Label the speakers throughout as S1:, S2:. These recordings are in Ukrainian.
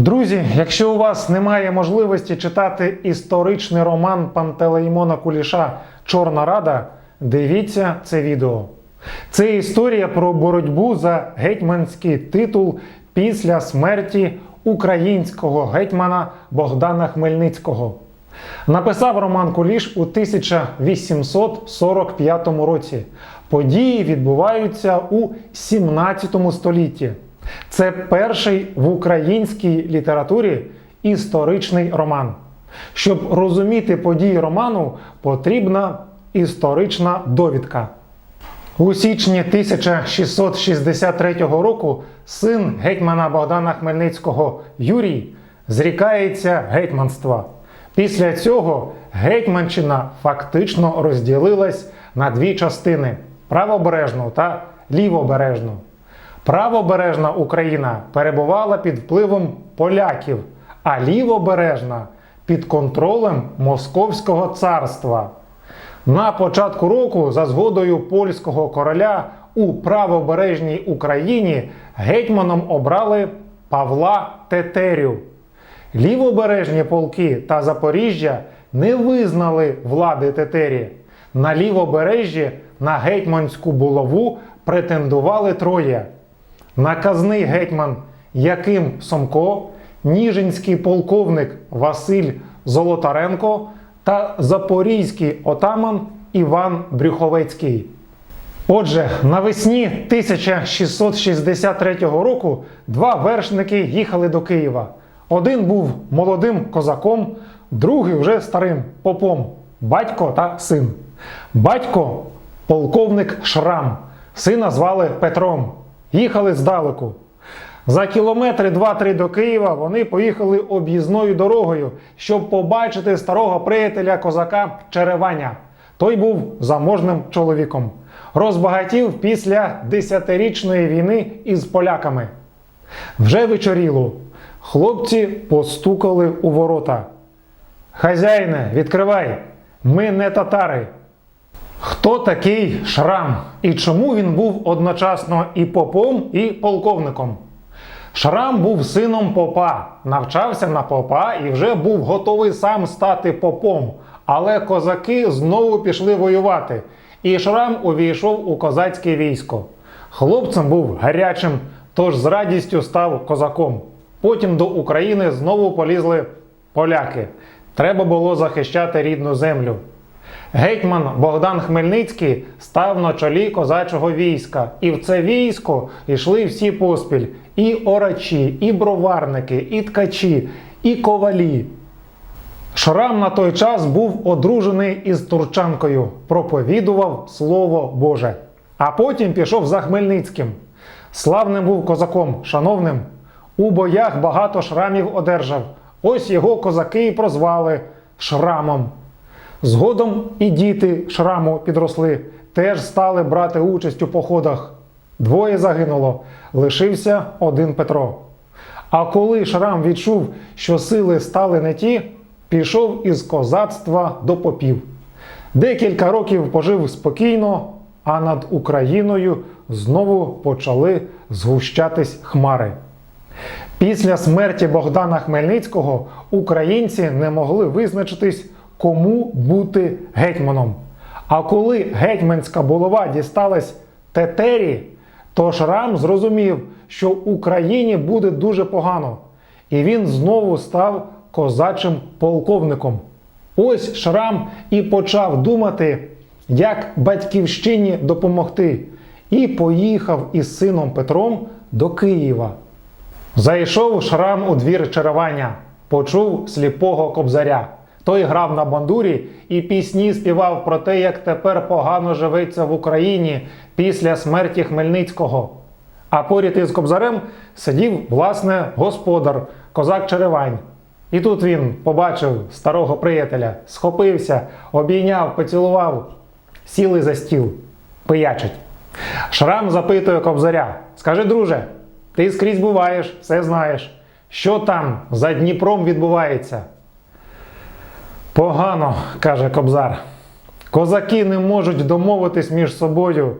S1: Друзі, якщо у вас немає можливості читати історичний роман Пантелеймона Куліша Чорна Рада, дивіться це відео. Це історія про боротьбу за гетьманський титул після смерті українського гетьмана Богдана Хмельницького. Написав Роман Куліш у 1845 році. Події відбуваються у 17 столітті. Це перший в українській літературі історичний роман. Щоб розуміти події роману, потрібна історична довідка. У січні 1663 року син гетьмана Богдана Хмельницького Юрій зрікається гетьманства. Після цього Гетьманщина фактично розділилась на дві частини: правобережну та лівобережну. Правобережна Україна перебувала під впливом поляків, а лівобережна під контролем Московського царства. На початку року, за згодою польського короля, у правобережній Україні гетьманом обрали Павла Тетерю. Лівобережні полки та Запоріжжя не визнали влади Тетері. На лівобережжі на гетьманську булаву претендували троє: наказний гетьман Яким Сомко, Ніжинський полковник Василь Золотаренко та запорізький отаман Іван Брюховецький. Отже, навесні 1663 року два вершники їхали до Києва. Один був молодим козаком, другий вже старим попом, батько та син. Батько полковник Шрам, сина звали Петром. Їхали здалеку. За кілометри 2-3 до Києва вони поїхали об'їзною дорогою, щоб побачити старого приятеля козака Череваня. Той був заможним чоловіком. Розбагатів після десятирічної війни із поляками. Вже вечоріло. Хлопці постукали у ворота. Хазяїне, відкривай! Ми не татари. Хто такий Шрам і чому він був одночасно і попом, і полковником? Шрам був сином попа, навчався на попа і вже був готовий сам стати попом. Але козаки знову пішли воювати, і Шрам увійшов у козацьке військо. Хлопцем був гарячим, тож з радістю став козаком. Потім до України знову полізли поляки. Треба було захищати рідну землю. Гетьман Богдан Хмельницький став на чолі козачого війська, і в це військо йшли всі поспіль: і орачі, і броварники, і ткачі, і ковалі. Шрам на той час був одружений із турчанкою, проповідував Слово Боже. А потім пішов за Хмельницьким. Славним був козаком, шановним. У боях багато шрамів одержав. Ось його козаки і прозвали Шрамом. Згодом і діти шраму підросли, теж стали брати участь у походах. Двоє загинуло, лишився один Петро. А коли Шрам відчув, що сили стали не ті, пішов із козацтва до попів. Декілька років пожив спокійно, а над Україною знову почали згущатись хмари. Після смерті Богдана Хмельницького українці не могли визначитись, кому бути гетьманом. А коли гетьманська булава дісталась Тетері, то Шрам зрозумів, що Україні буде дуже погано, і він знову став козачим полковником. Ось Шрам і почав думати, як батьківщині допомогти, і поїхав із сином Петром до Києва. Зайшов шрам у двір чарування, почув сліпого кобзаря. Той грав на бандурі і пісні співав про те, як тепер погано живеться в Україні після смерті Хмельницького. А поряд із кобзарем сидів, власне, господар, козак Черевань. І тут він побачив старого приятеля, схопився, обійняв, поцілував, сіли за стіл, пиячить. Шрам запитує кобзаря: Скажи, друже, ти скрізь буваєш, все знаєш. Що там за Дніпром відбувається? Погано, каже Кобзар. Козаки не можуть домовитись між собою.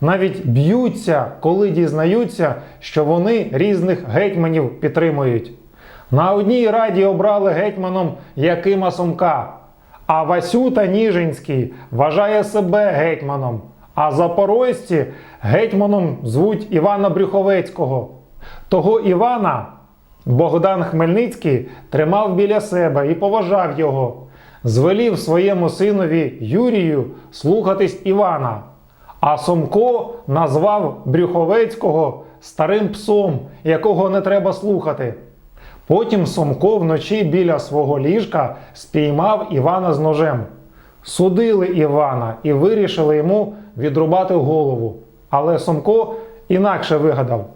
S1: Навіть б'ються, коли дізнаються, що вони різних гетьманів підтримують. На одній раді обрали гетьманом Якима Сумка, а Васюта Ніжинський вважає себе гетьманом, а запорожці гетьманом звуть Івана Брюховецького. Того Івана Богдан Хмельницький тримав біля себе і поважав його, звелів своєму синові Юрію слухатись Івана. А Сомко назвав Брюховецького старим псом, якого не треба слухати. Потім Сомко вночі біля свого ліжка спіймав Івана з ножем. Судили Івана і вирішили йому відрубати голову. Але Сомко інакше вигадав: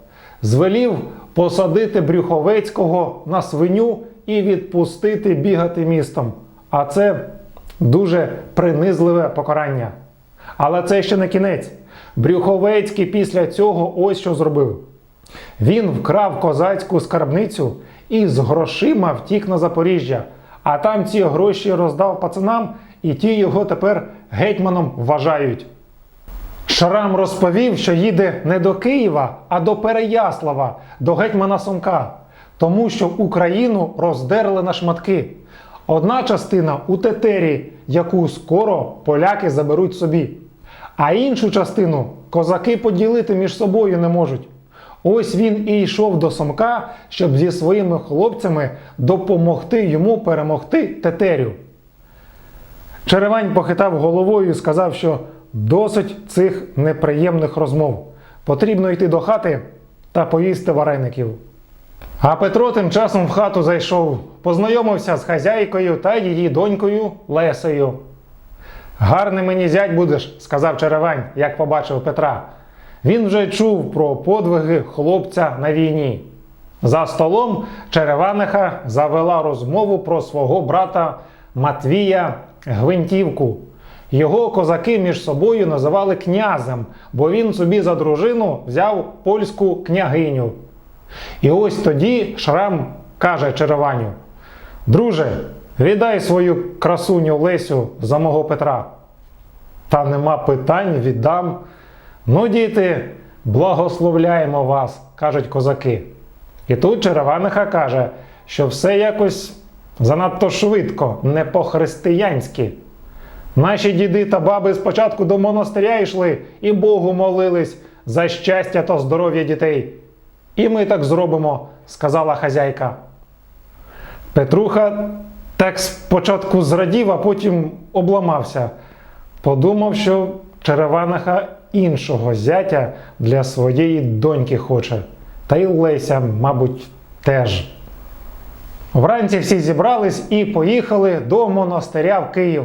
S1: звелів посадити Брюховецького на свиню і відпустити бігати містом. А це дуже принизливе покарання. Але це ще не кінець. Брюховецький після цього ось що зробив. Він вкрав козацьку скарбницю і з грошима втік на Запоріжжя, а там ці гроші роздав пацанам, і ті його тепер гетьманом вважають. Шрам розповів, що їде не до Києва, а до Переяслава, до гетьмана Сумка, тому що Україну роздерли на шматки. Одна частина у Тетері, яку скоро поляки заберуть собі, а іншу частину козаки поділити між собою не можуть. Ось він і йшов до Сомка, щоб зі своїми хлопцями допомогти йому перемогти Тетерю. Черевань похитав головою і сказав, що досить цих неприємних розмов. Потрібно йти до хати та поїсти вареників. А Петро тим часом в хату зайшов, познайомився з хазяйкою та її донькою Лесею. Гарний мені зять будеш, сказав Черевань, як побачив Петра. Він вже чув про подвиги хлопця на війні. За столом Череваниха завела розмову про свого брата Матвія Гвинтівку. Його козаки між собою називали князем, бо він собі за дружину взяв польську княгиню. І ось тоді Шрам каже Череваню: Друже, віддай свою красуню Лесю за мого Петра. Та нема питань, віддам. Ну, діти, благословляємо вас, кажуть козаки. І тут Череваниха каже, що все якось занадто швидко, не по-християнськи. Наші діди та баби спочатку до монастиря йшли і Богу молились за щастя та здоров'я дітей. І ми так зробимо, сказала хазяйка. Петруха так спочатку зрадів, а потім обламався. Подумав, що Череваниха іншого зятя для своєї доньки хоче. Та й Леся, мабуть, теж. Вранці всі зібрались і поїхали до монастиря в Київ.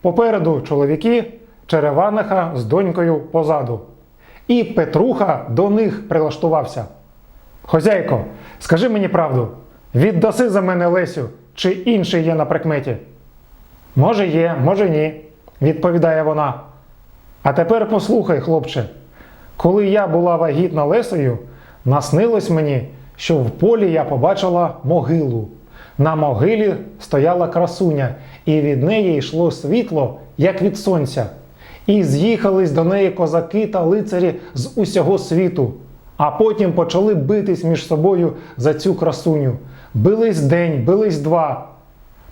S1: Попереду чоловіки, Череваниха з донькою позаду. І Петруха до них прилаштувався. Хозяйко, скажи мені правду, віддаси за мене Лесю, чи інший є на прикметі? Може, є, може ні, відповідає вона. А тепер послухай, хлопче, коли я була вагітна Лесею, наснилось мені, що в полі я побачила могилу. На могилі стояла красуня, і від неї йшло світло, як від сонця. І з'їхались до неї козаки та лицарі з усього світу, а потім почали битись між собою за цю красуню. Бились день, бились два.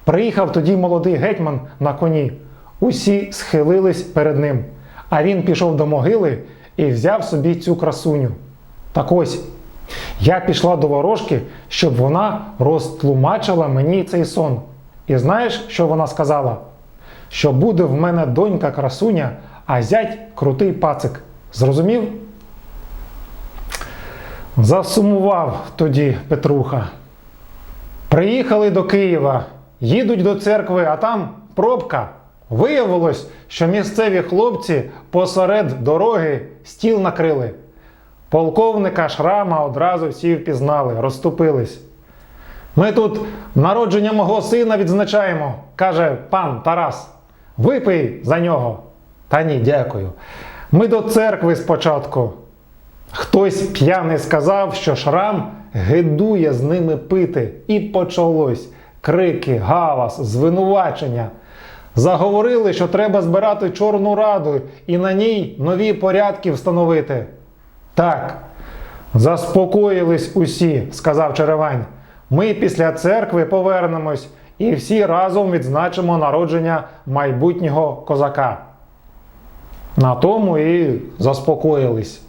S1: Приїхав тоді молодий гетьман на коні. Усі схилились перед ним. А він пішов до могили і взяв собі цю красуню. Так ось, я пішла до ворожки, щоб вона розтлумачила мені цей сон. І знаєш, що вона сказала? Що буде в мене донька красуня, а зять крутий пацик. Зрозумів? Засумував тоді Петруха. Приїхали до Києва, їдуть до церкви, а там пробка. Виявилось, що місцеві хлопці посеред дороги стіл накрили. Полковника Шрама одразу всі впізнали, розступились. Ми тут народження мого сина відзначаємо, каже пан Тарас. Випий за нього. Та ні, дякую. Ми до церкви спочатку. Хтось п'яний сказав, що Шрам гидує з ними пити. І почалось крики, галас, звинувачення. Заговорили, що треба збирати Чорну Раду і на ній нові порядки встановити. Так, заспокоїлись усі, сказав Черевань. Ми після церкви повернемось і всі разом відзначимо народження майбутнього козака. На тому і заспокоїлись.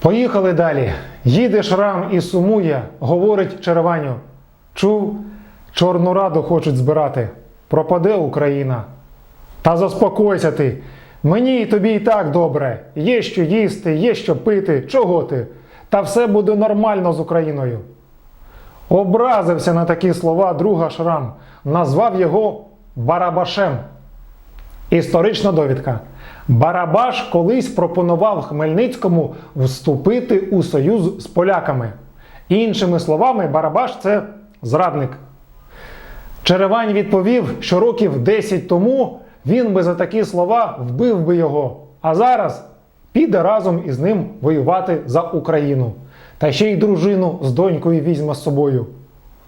S1: Поїхали далі. Їде шрам і сумує, говорить Череваню. Чув, Чорну раду хочуть збирати. Пропаде Україна. Та заспокойся ти. Мені і тобі і так добре. Є що їсти, є що пити. Чого ти? Та все буде нормально з Україною. Образився на такі слова друга Шрам, назвав його Барабашем. Історична довідка. Барабаш колись пропонував Хмельницькому вступити у союз з поляками. Іншими словами, Барабаш це зрадник. Черевань відповів, що років 10 тому він би за такі слова вбив би його, а зараз піде разом із ним воювати за Україну. Та ще й дружину з донькою візьме з собою.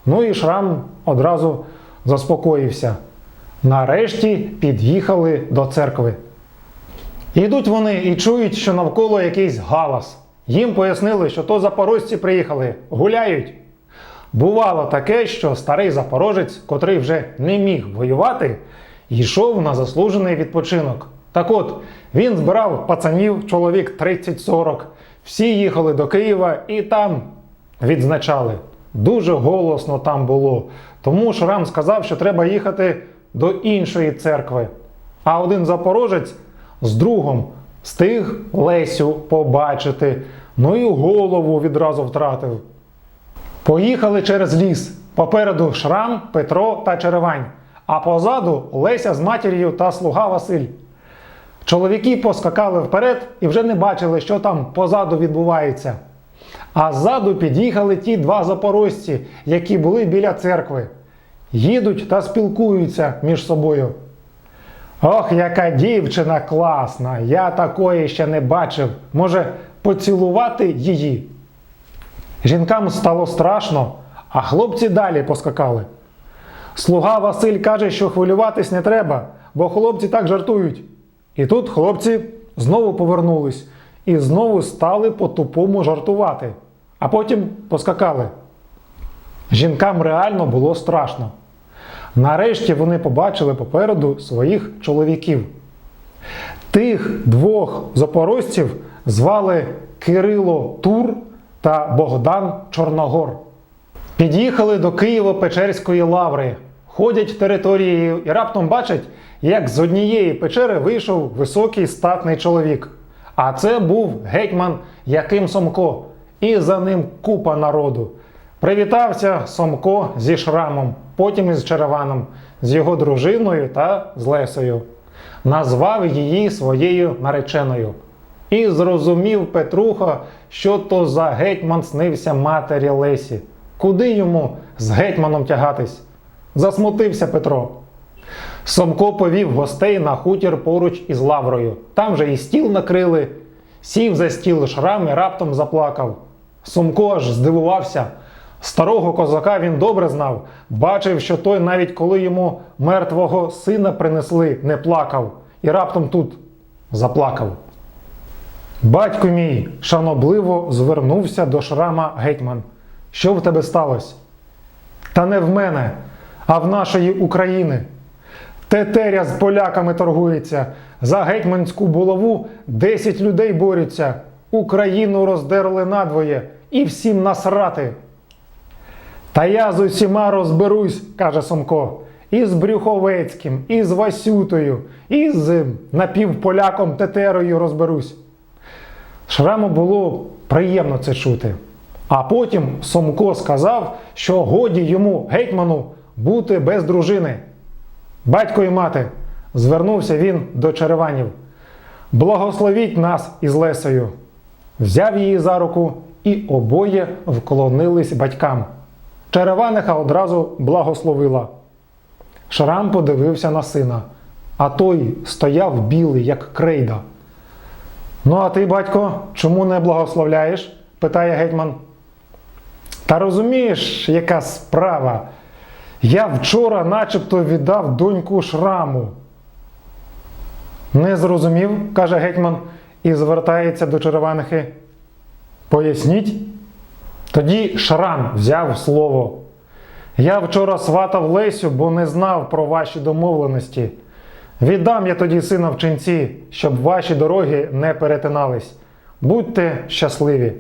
S1: Ну і Шрам одразу заспокоївся. Нарешті під'їхали до церкви. Йдуть вони і чують, що навколо якийсь галас. Їм пояснили, що то запорожці приїхали, гуляють. Бувало таке, що старий запорожець, котрий вже не міг воювати, йшов на заслужений відпочинок. Так от, він збирав пацанів, чоловік 30-40. Всі їхали до Києва і там відзначали. Дуже голосно там було. Тому Шрам сказав, що треба їхати до іншої церкви. А один запорожець з другом встиг Лесю побачити, ну і голову відразу втратив. Поїхали через ліс. Попереду Шрам, Петро та Черевань, а позаду Леся з матір'ю та слуга Василь. Чоловіки поскакали вперед і вже не бачили, що там позаду відбувається. А ззаду під'їхали ті два запорожці, які були біля церкви. Їдуть та спілкуються між собою. Ох, яка дівчина класна! Я такої ще не бачив. Може, поцілувати її? Жінкам стало страшно, а хлопці далі поскакали. Слуга Василь каже, що хвилюватись не треба, бо хлопці так жартують. І тут хлопці знову повернулись і знову стали по-тупому жартувати, а потім поскакали. Жінкам реально було страшно. Нарешті вони побачили попереду своїх чоловіків. Тих двох запорожців звали Кирило Тур та Богдан Чорногор. Під'їхали до Києво-Печерської лаври, ходять територією і раптом бачать, як з однієї печери вийшов високий статний чоловік. А це був гетьман Яким Сомко, і за ним купа народу. Привітався Сомко зі шрамом, потім із Череваном, з його дружиною та з Лесею. Назвав її своєю нареченою. І зрозумів Петруха, що то за гетьман снився матері Лесі. Куди йому з гетьманом тягатись? Засмутився Петро. Сомко повів гостей на хутір поруч із лаврою. Там же і стіл накрили. Сів за стіл шрам і раптом заплакав. Сомко аж здивувався. Старого козака він добре знав, бачив, що той, навіть коли йому мертвого сина принесли, не плакав, і раптом тут заплакав. Батько мій шанобливо звернувся до шрама гетьман. Що в тебе сталося? Та не в мене, а в нашої України. Тетеря з поляками торгується. За гетьманську булаву 10 людей борються. Україну роздерли надвоє і всім насрати. Та я з усіма розберусь, каже Сомко. І з Брюховецьким, і з Васютою, і з напівполяком Тетерою розберусь. Шраму було приємно це чути. А потім Сомко сказав, що годі йому гетьману бути без дружини. Батько і мати, звернувся він до Череванів. Благословіть нас із Лесею. Взяв її за руку і обоє вклонились батькам. Череваниха одразу благословила. Шрам подивився на сина, а той стояв білий, як крейда. Ну, а ти, батько, чому не благословляєш? питає гетьман. Та розумієш, яка справа? Я вчора начебто віддав доньку шраму. Не зрозумів, каже гетьман і звертається до череванихи. Поясніть. Тоді Шрам взяв слово. Я вчора сватав Лесю, бо не знав про ваші домовленості. Віддам я тоді сина в ченці, щоб ваші дороги не перетинались. Будьте щасливі.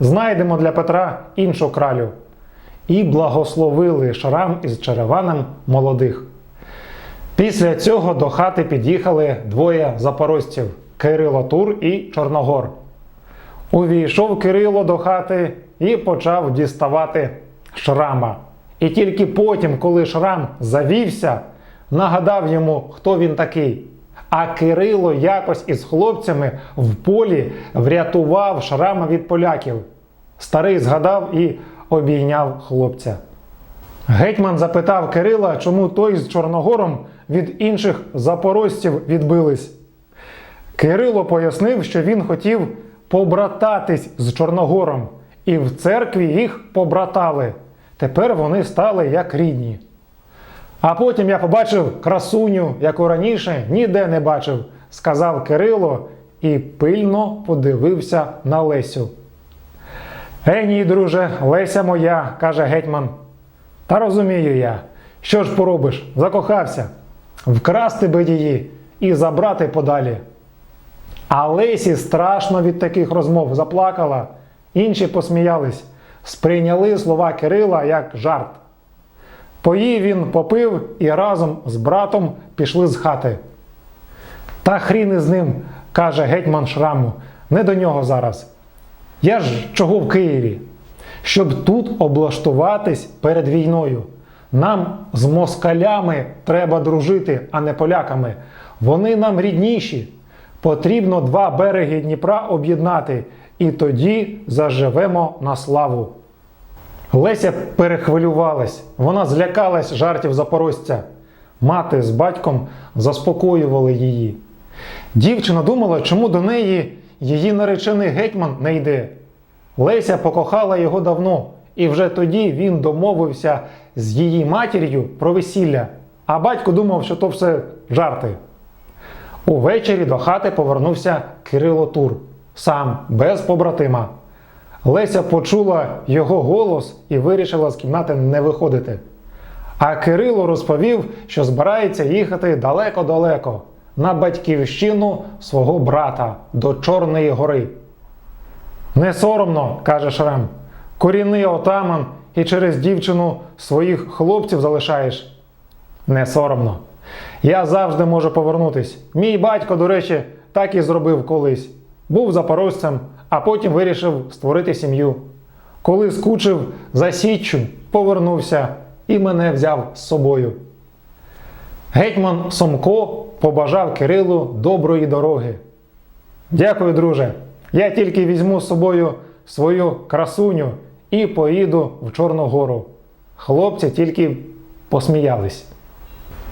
S1: Знайдемо для Петра іншу кралю. І благословили Шрам із Череваном молодих. Після цього до хати під'їхали двоє запорожців Кирило Тур і Чорногор. Увійшов Кирило до хати і почав діставати шрама. І тільки потім, коли шрам завівся, нагадав йому, хто він такий. А Кирило якось із хлопцями в полі врятував шрама від поляків. Старий згадав і обійняв хлопця. Гетьман запитав Кирила, чому той з Чорногором від інших запорожців відбились. Кирило пояснив, що він хотів побрататись з Чорногором, і в церкві їх побратали. Тепер вони стали як рідні. А потім я побачив красуню, яку раніше ніде не бачив, сказав Кирило і пильно подивився на Лесю. Ей, ні, друже, Леся моя, каже гетьман. Та розумію я, що ж поробиш, закохався, вкрасти би її і забрати подалі. А Лесі страшно від таких розмов заплакала, інші посміялись, сприйняли слова Кирила як жарт. Поїв він попив і разом з братом пішли з хати. Та хрін із ним, каже гетьман Шраму, не до нього зараз. Я ж чого в Києві? Щоб тут облаштуватись перед війною. Нам з москалями треба дружити, а не поляками. Вони нам рідніші. Потрібно два береги Дніпра об'єднати, і тоді заживемо на славу. Леся перехвилювалась, вона злякалась жартів запорожця. Мати з батьком заспокоювали її. Дівчина думала, чому до неї її наречений гетьман не йде. Леся покохала його давно, і вже тоді він домовився з її матір'ю про весілля, а батько думав, що то все жарти. Увечері до хати повернувся Кирило Тур, сам без побратима. Леся почула його голос і вирішила з кімнати не виходити. А Кирило розповів, що збирається їхати далеко-далеко на батьківщину свого брата до Чорної гори. Не соромно, каже Шрам, корінний отаман і через дівчину своїх хлопців залишаєш. Не соромно. Я завжди можу повернутись. Мій батько, до речі, так і зробив колись. Був запорожцем, а потім вирішив створити сім'ю. Коли скучив за Січчю, повернувся і мене взяв з собою. Гетьман Сомко побажав Кирилу доброї дороги. Дякую, друже. Я тільки візьму з собою свою красуню і поїду в Чорну гору. Хлопці тільки посміялись.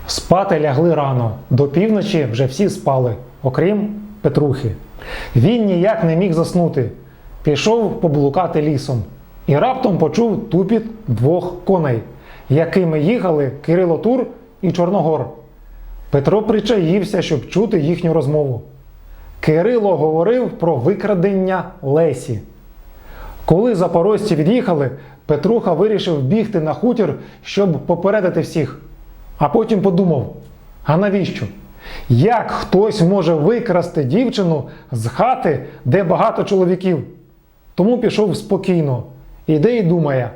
S1: Спати лягли рано. До півночі вже всі спали, окрім Петрухи. Він ніяк не міг заснути. Пішов поблукати лісом і раптом почув тупіт двох коней, якими їхали Кирило Тур і Чорногор. Петро причаївся, щоб чути їхню розмову. Кирило говорив про викрадення Лесі. Коли запорожці від'їхали, Петруха вирішив бігти на хутір, щоб попередити всіх. А потім подумав: а навіщо? Як хтось може викрасти дівчину з хати, де багато чоловіків? Тому пішов спокійно. Іде і думає: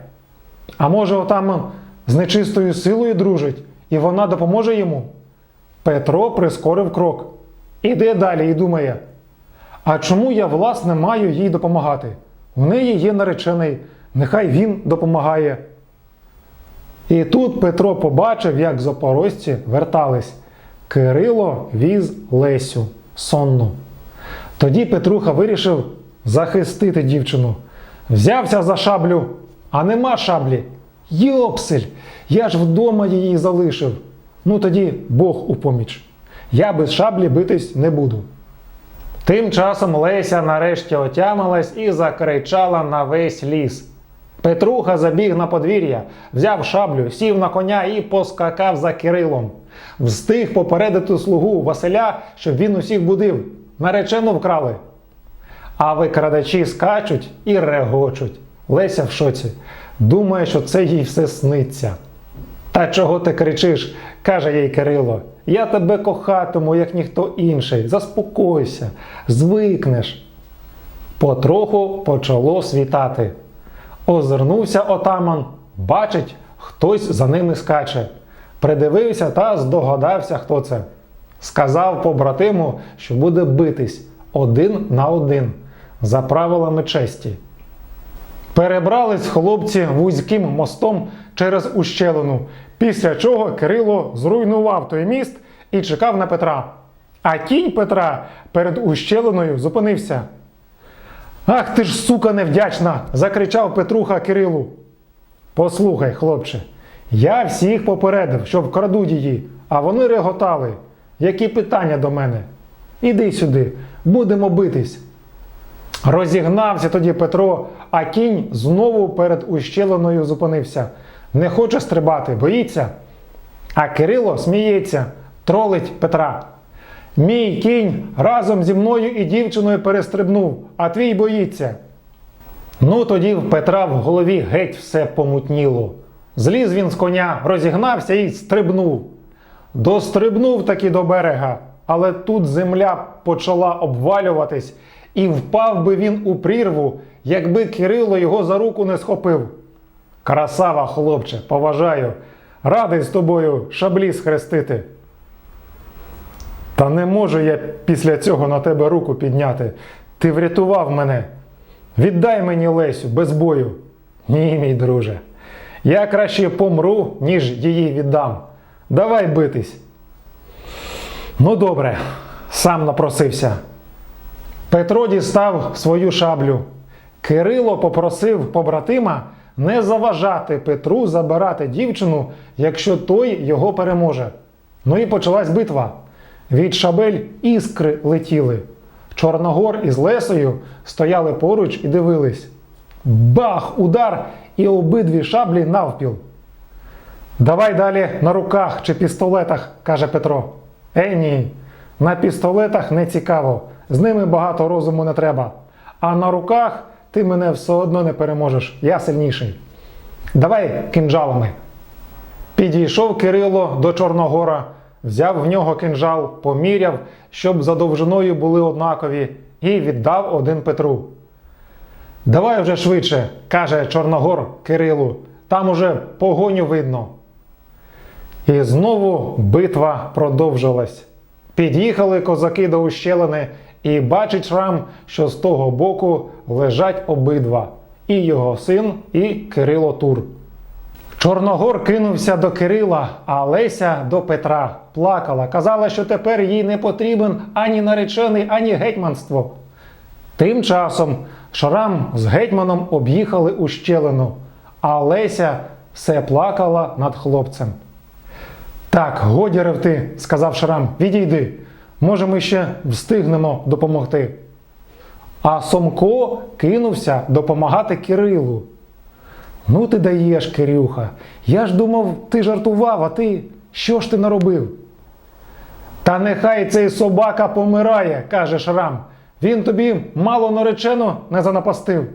S1: а може, отам з нечистою силою дружить, і вона допоможе йому? Петро прискорив крок. Іде далі і думає: а чому я, власне, маю їй допомагати? У неї є наречений, нехай він допомагає. І тут Петро побачив, як запорожці вертались. Кирило віз Лесю сонну. Тоді Петруха вирішив захистити дівчину. Взявся за шаблю, а нема шаблі. Йопсель, я ж вдома її залишив. Ну тоді Бог у поміч. Я без шаблі битись не буду. Тим часом Леся нарешті отямилась і закричала на весь ліс. Петруха забіг на подвір'я, взяв шаблю, сів на коня і поскакав за Кирилом. Встиг попередити слугу Василя, щоб він усіх будив. Наречену вкрали. А викрадачі скачуть і регочуть. Леся в шоці. Думає, що це їй все сниться. Та чого ти кричиш? каже їй Кирило. Я тебе кохатиму, як ніхто інший. Заспокойся, звикнеш. Потроху почало світати. Озирнувся отаман, бачить, хтось за ними скаче. Придивився та здогадався, хто це. Сказав побратиму, що буде битись один на один за правилами честі. Перебрались хлопці вузьким мостом через ущелину, після чого Кирило зруйнував той міст і чекав на Петра. А кінь Петра перед ущелиною зупинився. Ах ти ж, сука, невдячна! закричав Петруха Кирилу. Послухай, хлопче, я всіх попередив, що вкраду її, а вони реготали. Які питання до мене? Іди сюди, будемо битись. Розігнався тоді Петро, а кінь знову перед ущелиною зупинився. Не хоче стрибати, боїться. А Кирило сміється, тролить Петра. Мій кінь разом зі мною і дівчиною перестрибнув, а твій боїться. Ну тоді в Петра в голові геть все помутніло. Зліз він з коня, розігнався і стрибнув. Дострибнув таки до берега, але тут земля почала обвалюватись, і впав би він у прірву, якби Кирило його за руку не схопив. Красава, хлопче, поважаю, радий з тобою шаблі схрестити. Та не можу я після цього на тебе руку підняти. Ти врятував мене. Віддай мені Лесю без бою. Ні, мій друже. Я краще помру, ніж її віддам. Давай битись. Ну добре, сам напросився. Петро дістав свою шаблю. Кирило попросив побратима не заважати Петру забирати дівчину, якщо той його переможе. Ну і почалась битва. Від шабель іскри летіли. Чорногор із Лесою стояли поруч і дивились. Бах! Удар! І обидві шаблі навпіл. Давай далі на руках чи пістолетах, каже Петро. Ей ні, на пістолетах не цікаво, з ними багато розуму не треба. А на руках ти мене все одно не переможеш, я сильніший. Давай кинджалами. Підійшов Кирило до Чорногора, взяв в нього кинжал, поміряв, щоб за довжиною були однакові, і віддав один Петру. Давай вже швидше, каже Чорногор Кирилу, там уже погоню видно. І знову битва продовжилась. Під'їхали козаки до ущелини і бачить Шрам, що з того боку лежать обидва і його син, і Кирило Тур. Чорногор кинувся до Кирила, а Леся до Петра. Плакала, казала, що тепер їй не потрібен ані наречений, ані гетьманство. Тим часом Шрам з гетьманом об'їхали ущелину, а Леся все плакала над хлопцем. Так, годі ревти, сказав Шрам, відійди. Може, ми ще встигнемо допомогти. А Сомко кинувся допомагати Кирилу. Ну, ти даєш, Кирюха. Я ж думав, ти жартував, а ти що ж ти наробив? Та нехай цей собака помирає, каже Шрам. Він тобі мало наречено не занапастив.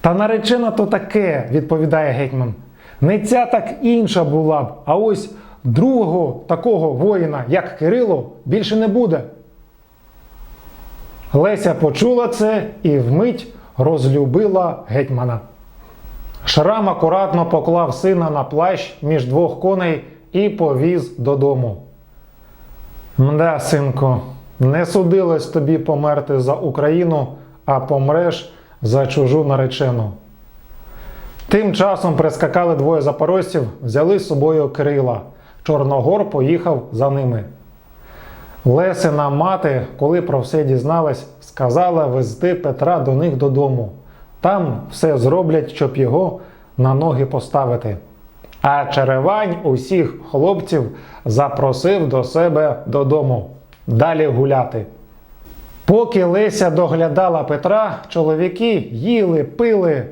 S1: Та наречена то таке, відповідає гетьман. Не ця так інша була б, а ось другого такого воїна, як Кирило, більше не буде. Леся почула це і вмить розлюбила гетьмана. Шрам акуратно поклав сина на плащ між двох коней і повіз додому. Мда, синку, не судилось тобі померти за Україну, а помреш за чужу наречену. Тим часом прискакали двоє запорожців, взяли з собою Кирила. Чорногор поїхав за ними. Лесина мати, коли про все дізналась, сказала везти Петра до них додому. Там все зроблять, щоб його на ноги поставити. А Черевань усіх хлопців запросив до себе додому далі гуляти. Поки Леся доглядала Петра, чоловіки їли, пили.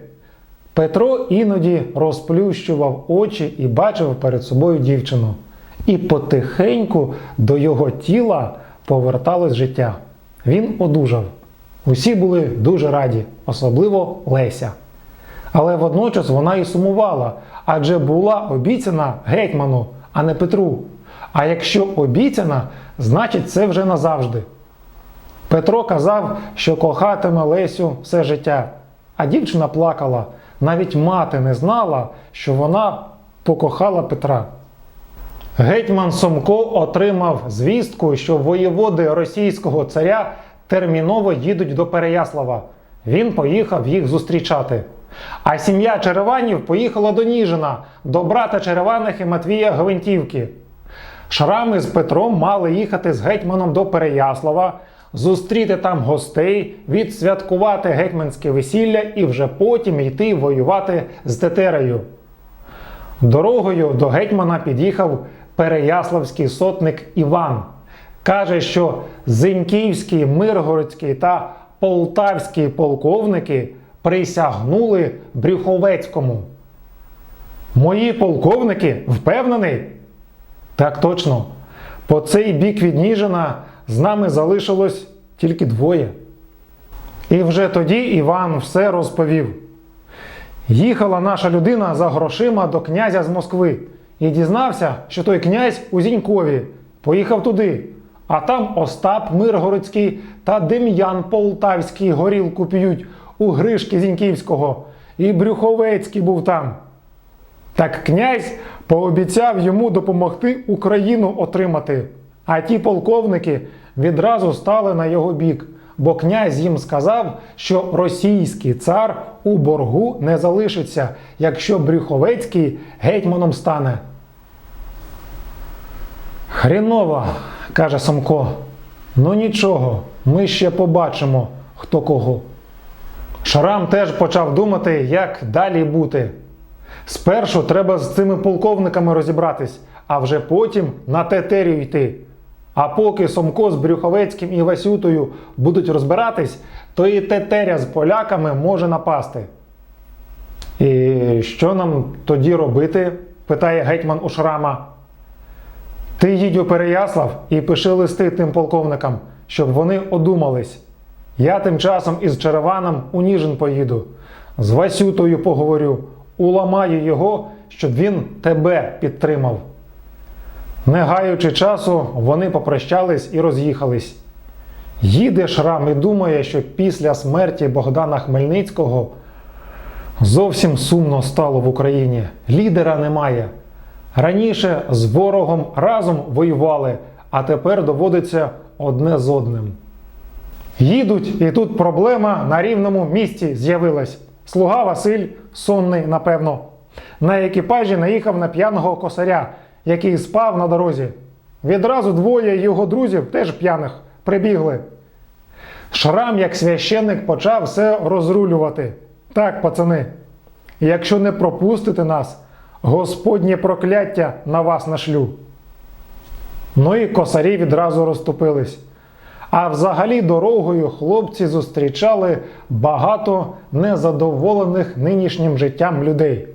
S1: Петро іноді розплющував очі і бачив перед собою дівчину. І потихеньку до його тіла поверталось життя. Він одужав. Усі були дуже раді, особливо Леся. Але водночас вона і сумувала, адже була обіцяна гетьману, а не Петру. А якщо обіцяна, значить це вже назавжди. Петро казав, що кохатиме Лесю все життя, а дівчина плакала. Навіть мати не знала, що вона покохала Петра. Гетьман Сомко отримав звістку, що воєводи російського царя терміново їдуть до Переяслава. Він поїхав їх зустрічати. А сім'я Череванів поїхала до Ніжина, до брата Череваних і Матвія Гвинтівки. Шрами з Петром мали їхати з гетьманом до Переяслава, зустріти там гостей, відсвяткувати гетьманське весілля і вже потім йти воювати з Тетерею. Дорогою до гетьмана під'їхав переяславський сотник Іван. Каже, що Зиньківський, Миргородський та Полтавський полковники присягнули Брюховецькому. Мої полковники впевнений? Так точно. По цей бік від Ніжина з нами залишилось тільки двоє. І вже тоді Іван все розповів. Їхала наша людина за грошима до князя з Москви і дізнався, що той князь у Зінькові поїхав туди. А там Остап Миргородський та Дем'ян Полтавський горілку п'ють у Гришки Зіньківського, і Брюховецький був там. Так князь пообіцяв йому допомогти Україну отримати. А ті полковники відразу стали на його бік, бо князь їм сказав, що російський цар у боргу не залишиться, якщо Брюховецький гетьманом стане. Хріново, каже Самко. Ну нічого, ми ще побачимо, хто кого. Шрам теж почав думати, як далі бути. Спершу треба з цими полковниками розібратись, а вже потім на тетерію йти. А поки Сомко з Брюховецьким і Васютою будуть розбиратись, то і тетеря з поляками може напасти. І що нам тоді робити? питає гетьман у Шрама. Ти їдь у Переяслав і пиши листи тим полковникам, щоб вони одумались. Я тим часом із Череваном у Ніжин поїду, з Васютою поговорю, уламаю його, щоб він тебе підтримав. Не гаючи часу, вони попрощались і роз'їхались. Їде Шрам і думає, що після смерті Богдана Хмельницького зовсім сумно стало в Україні. Лідера немає. Раніше з ворогом разом воювали, а тепер доводиться одне з одним. Їдуть, і тут проблема на рівному місці з'явилась. Слуга Василь, сонний, напевно, на екіпажі наїхав на п'яного косаря, який спав на дорозі. Відразу двоє його друзів, теж п'яних, прибігли. Шрам, як священник, почав все розрулювати. Так, пацани, якщо не пропустите нас, Господнє прокляття на вас нашлю. Ну і косарі відразу розступились. А взагалі дорогою хлопці зустрічали багато незадоволених нинішнім життям людей.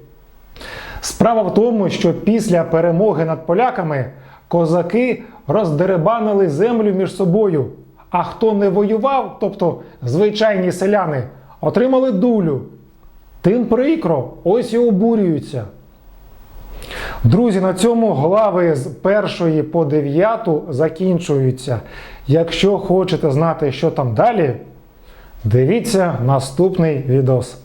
S1: Справа в тому, що після перемоги над поляками козаки роздеребанили землю між собою. А хто не воював, тобто звичайні селяни, отримали дулю. Тим прикро, ось і обурюються. Друзі, на цьому глави з першої по дев'яту закінчуються. Якщо хочете знати, що там далі, дивіться наступний відос.